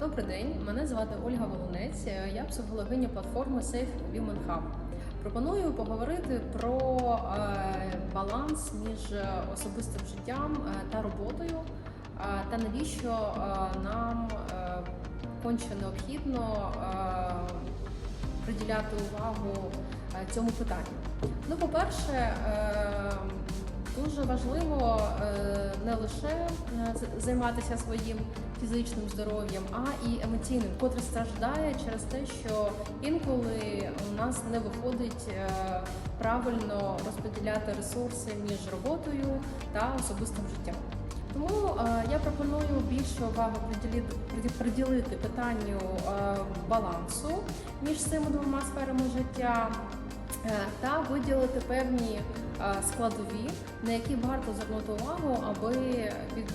Добрий день, мене звати Ольга Волонець. Е, Я психологиня платформи Safe Women Hub. Пропоную поговорити про е, баланс між особистим життям е, та роботою, та навіщо нам конче необхідно приділяти увагу цьому питанню. Ну, по-перше, дуже важливо е, не лише е, займатися своїм фізичним здоров'ям, а і емоційним, котре страждає через те, що інколи у нас не виходить е, правильно розподіляти ресурси між роботою та особистим життям. Тому я пропоную більше уваги приділити, питанню балансу між цими двома сферами життя та виділити певні е, складові, на які варто звернути увагу, аби від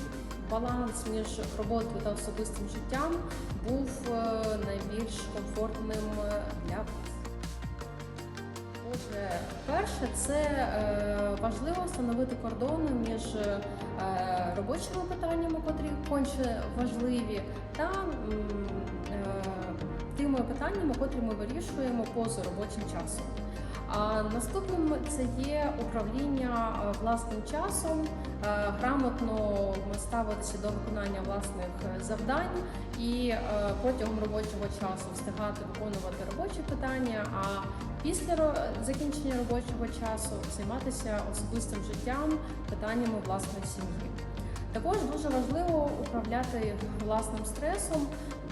баланс між роботою та особистим життям був е, найбільш комфортним е, для вас. Отже, перше, це е, важливо встановити кордони між е, робочими питаннями, котрі конче важливі, та е, тими питаннями, котрі ми вирішуємо поза робочим часом. А наступним це є управління е, власним часом, е, грамотно ставитися до виконання власних е, завдань і протягом робочого часу встигати виконувати робочі питання. А після закінчення робочого часу займатися особистим життям, питаннями власної сім'ї. Також дуже важливо управляти власним стресом,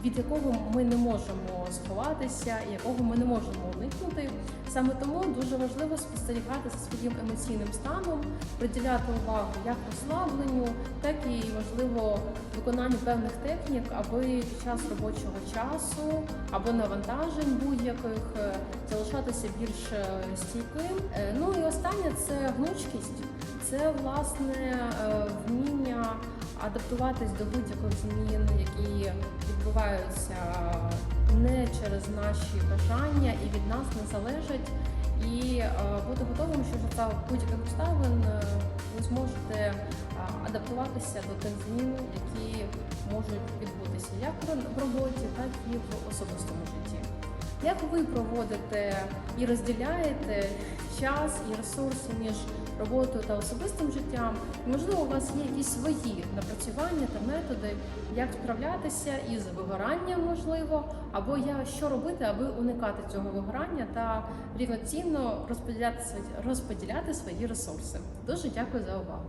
від якого ми не можемо сховатися, якого ми не можемо уникнути. Саме тому дуже важливо спостерігати за своїм емоційним станом, приділяти увагу як розслабленню, так і важливо виконанню певних технік, аби під час робочого часу або навантажень будь-яких е, залишатися більш е, стійким. Е, Ну і останнє це гнучкість, це власне е, вміння адаптуватись до будь-яких змін, які відбуваються не через наші бажання і від нас не залежать. І е, бути готовим, що за будь-яких обставин е, ви зможете е, адаптуватися до тих змін, які можуть відбутися як в роботі, так і в особистому житті. Як ви проводите і розділяєте час і ресурси між роботою та особистим життям? Можливо, у вас є якісь свої напрацювання та методи, як справлятися із вигоранням, можливо, або я що робити, аби уникати цього вигорання та рівноцінно розподіляти свої розподіляти свої ресурси. Дуже дякую за увагу.